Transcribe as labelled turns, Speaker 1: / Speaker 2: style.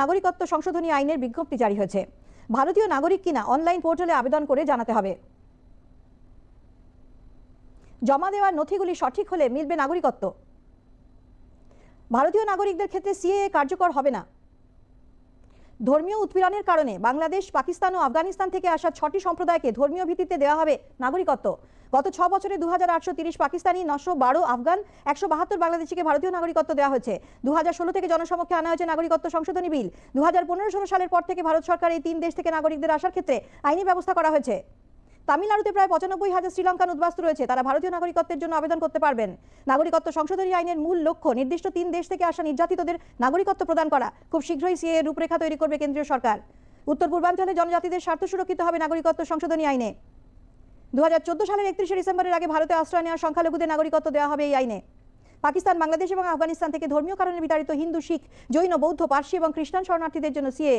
Speaker 1: নাগরিকত্ব সংশোধনী আইনের বিজ্ঞপ্তি জারি হয়েছে। ভারতীয় নাগরিক কিনা অনলাইন পোর্টালে আবেদন করে জানাতে হবে। জমা দেওয়ার নথিগুলি সঠিক হলে মিলবে নাগরিকত্ব। ভারতীয় নাগরিকদের ক্ষেত্রে সিএএ কার্যকর হবে না। ধর্মীয় উৎপীড়নের কারণে বাংলাদেশ, পাকিস্তান ও আফগানিস্তান থেকে আসা ছটি সম্প্রদায়কে ধর্মীয় ভিত্তিতে দেওয়া হবে নাগরিকত্ব। গত ছ বছরে দু পাকিস্তানি নশো বারো আফগান, একশো বাহাত্তর বাংলাদেশিকে ভারতীয় নাগরিকত্ব দেওয়া হয়েছে। দু হাজার ষোলো থেকে জনসমক্ষে আনা হয়েছে নাগরিকত্ব সংশোধনী বিল। দু হাজার সালের পর থেকে ভারত সরকার এই তিন দেশ থেকে নাগরিকদের আসার ক্ষেত্রে আইনি ব্যবস্থা করা হয়েছে। তামিলনাড়ুতে প্রায় পঁচানব্বই হাজার শ্রীলঙ্কান উদ্বাস্তু রয়েছে। তারা ভারতীয় নাগরিকত্বের জন্য আবেদন করতে পারবেন। নাগরিকত্ব সংশোধনী আইনের মূল লক্ষ্য নির্দিষ্ট তিন দেশ থেকে আসা নির্যাতিতদের নাগরিকত্ব প্রদান করা। খুব শীঘ্রই সিএ রূপরেখা তৈরি করবে কেন্দ্রীয় সরকার। উত্তর পূর্বাঞ্চলে জনজাতিদের স্বার্থ সুরক্ষিত হবে নাগরিকত্ব সংশোধনী আইনে। দু হাজার চোদ্দ সালের একত্রিশে ডিসেম্বরের আগে ভারতে আশ্রয় নেওয়া সংখ্যালঘুদের নাগরিকত্ব দেওয়া হবে এই আইনে। পাকিস্তান, বাংলাদেশ এবং আফগানিস্তান থেকে ধর্মীয় কারণে বিতাড়িত হিন্দু, শিখ, জৈন, বৌদ্ধ, পার্সি এবং খ্রিস্টান শরণার্থীদের জন্য সিএ